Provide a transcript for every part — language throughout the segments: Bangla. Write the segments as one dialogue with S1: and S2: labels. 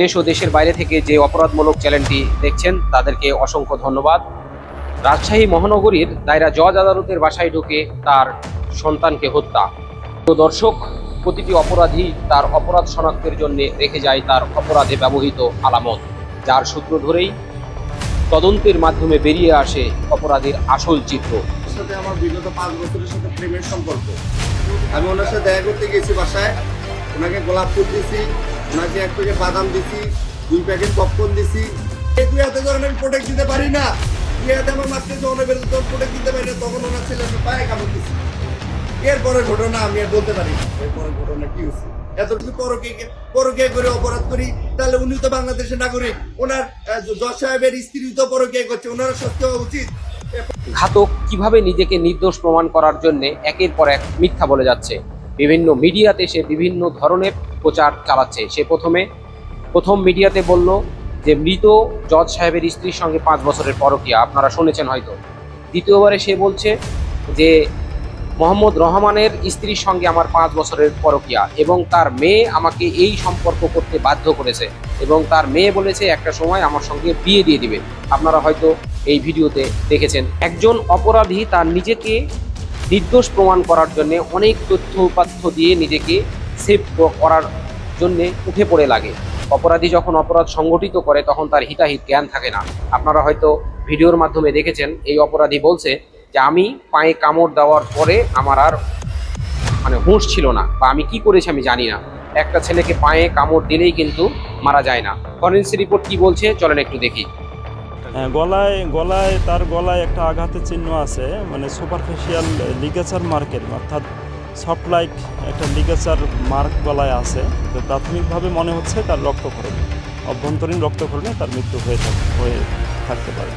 S1: দেশ ও দেশের বাইরে থেকে যে অপরাধমূলক চ্যানেলটি দেখছেন, তাদেরকে অসংখ্য ধন্যবাদ। রাজশাহী মহানগরীর দায়রা জজ আদালতের বাসায় ঢুকে তার সন্তানকে হত্যা। তো দর্শক, প্রতিটি অপরাধী তার অপরাধ শনাক্তের জন্য রেখে যায় তার অপরাধে ব্যবহৃত আলামত, যার সূত্র ধরেই তদন্তের মাধ্যমে বেরিয়ে আসে অপরাধীর আসল চিত্র।
S2: আমার সম্পর্ক। আমি ওনার সাথে দেখা করতে গেছি বাসায়। ওনাকে গোলাপ ফুল দিছি ওনাকে এক প্যাকেট বাদাম দিছি, দুই প্যাকেট পপকর্ন দিছি। হাতে যখন আমি প্রোটেক্ট দিতে পারি না। তুই হাতে আমার মাত্র যখন তখন প্রোটেক্ট দিতে পারি না। তখন ওনার ছেলে আমি পায়ে কামড় দিছি। এরপরে ঘটনা আমি আর বলতে পারি না। এরপরে ঘটনা কি হয়েছে? এত কিছু পরকে পরকে করে অপরাধ করি, তাহলে উনি তো বাংলাদেশের নাগরিক। ওনার জজ সাহেবের স্ত্রী তো পরকে করছে ওনারা সত্যি হওয়া উচিত।
S1: ঘাতক কীভাবে নিজেকে নির্দোষ প্রমাণ করার জন্য একের পর এক মিথ্যা বলে যাচ্ছে? বিভিন্ন মিডিয়াতে সে বিভিন্ন ধরনের প্রচার চালাচ্ছে। সে প্রথমে, প্রথম মিডিয়াতে বলল যে, মৃত জজ সাহেবের স্ত্রীর সঙ্গে পাঁচ বছরের পরকিয়া। আপনারা শুনেছেন হয়তো। দ্বিতীয়বারে সে বলছে যে, মোহাম্মদ রহমানের স্ত্রীর সঙ্গে আমার পাঁচ বছরের পরকিয়া এবং তার মেয়ে আমাকে এই সম্পর্ক করতে বাধ্য করেছে এবং তার মেয়ে বলেছে, একটা সময় আমার সঙ্গে বিয়ে দিয়ে দিবে। আপনারা হয়তো এই ভিডিওতে দেখেছেন। একজন অপরাধী তার নিজেকে নির্দোষ প্রমাণ করার জন্য অনেক তথ্য উপাত্য দিয়ে নিজেকে সেভ করার জন্য উঠে পড়ে লাগে। অপরাধী যখন অপরাধ সংগঠিত করে, তখন তার হিতাহিত জ্ঞান থাকে না। আপনারা হয়তো ভিডিওর মাধ্যমে দেখেছেন, এই অপরাধী বলছে যে, আমি পায়ে কামড় দেওয়ার পরে আমার আর মানে হুঁশ ছিল না, বা আমি কি করেছি আমি জানি না। একটা ছেলেকে পায়ে কামড় দিলেই কিন্তু মারা যায় না। ফরেন্সিক রিপোর্ট কি বলছে? চলেন একটু দেখি।
S3: গলায় গলায়, তার গলায় একটা আঘাতের চিহ্ন আছে মানে সুপারফিশিয়াল লিগেচার মার্কের অর্থাৎ সফট লাইক একটা লিগেচার মার্ক গলায় আছে। তো প্রাথমিকভাবে মনে হচ্ছে তার রক্তক্ষরণ, অভ্যন্তরীণ রক্তক্ষরণে তার মৃত্যু হয়ে হয়ে থাকতে পারে।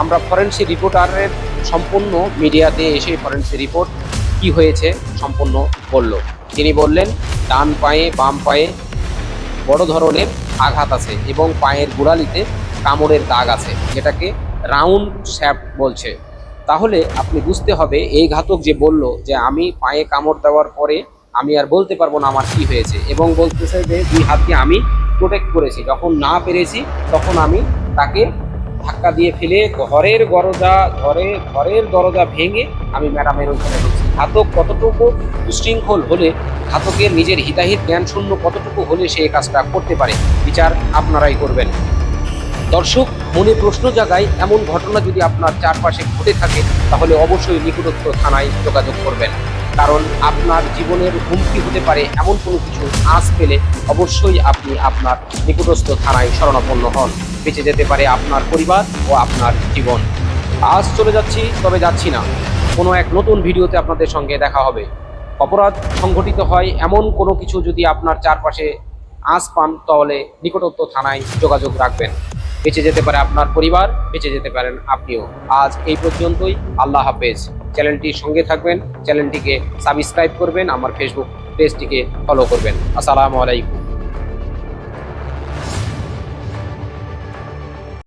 S1: আমরা ফরেন্সিক রিপোর্টারের সম্পূর্ণ মিডিয়াতে এসে ফরেন্সিক রিপোর্ট কি হয়েছে সম্পূর্ণ বলল। তিনি বললেন, ডান পায়ে বাম পায়ে বড় ধরনের আঘাত আছে এবং পায়ের গোড়ালিতে কামড়ের দাগ আছে, যেটাকে রাউন্ড শ্যাপ বলছে। তাহলে আপনি বুঝতে হবে, এই ঘাতক যে বলল যে আমি পায়ে কামড় দেওয়ার পরে আমি আর বলতে পারব না আমার কি হয়েছে এবং বলতেছে যে দুই হাত দিয়ে আমি প্রোটেক্ট করেছি। যখন না পেরেছি, তখন আমি তাকে ধাক্কা দিয়ে ফেলে ঘরের দরজা ঘরে, ঘরের দরজা ভেঙে আমি ম্যাডামের ওইখানে ঢুকছি। ঘাতক কতটুকু উশৃঙ্খল হলে, ঘাতকের নিজের হিতাহিত জ্ঞান শূন্য কতটুকু হলে সে কাজটা করতে পারে, বিচার আপনারাই করবেন। দর্শক, মনে প্রশ্ন জাগায় এমন ঘটনা যদি আপনার চারপাশে ঘটে থাকে, তাহলে অবশ্যই নিকটস্থ থানায় যোগাযোগ করবেন। কারণ আপনার জীবনের হুমকি হতে পারে এমন কোনো কিছু আঁচ পেলে অবশ্যই আপনি আপনার নিকটস্থ থানায় শরণাপন্ন হন। বেঁচে যেতে পারে আপনার পরিবার ও আপনার জীবন। আজ চলে যাচ্ছি, তবে যাচ্ছি না। কোনো এক নতুন ভিডিওতে আপনাদের সঙ্গে দেখা হবে। অপরাধ সংঘটিত হয় এমন কোনো কিছু যদি আপনার চারপাশে আঁচ পান, তাহলে নিকটত্ব থানায় যোগাযোগ রাখবেন। বেঁচে যেতে পারে আপনার পরিবার, বেঁচে যেতে পারেন আপনিও। আজ এই পর্যন্তই, আল্লাহ হাফেজ। চ্যানেলটির সঙ্গে থাকবেন, চ্যানেলটিকে সাবস্ক্রাইব করবেন, আমার ফেসবুক পেজটিকে ফলো করবেন। আসসালামু আলাইকুম।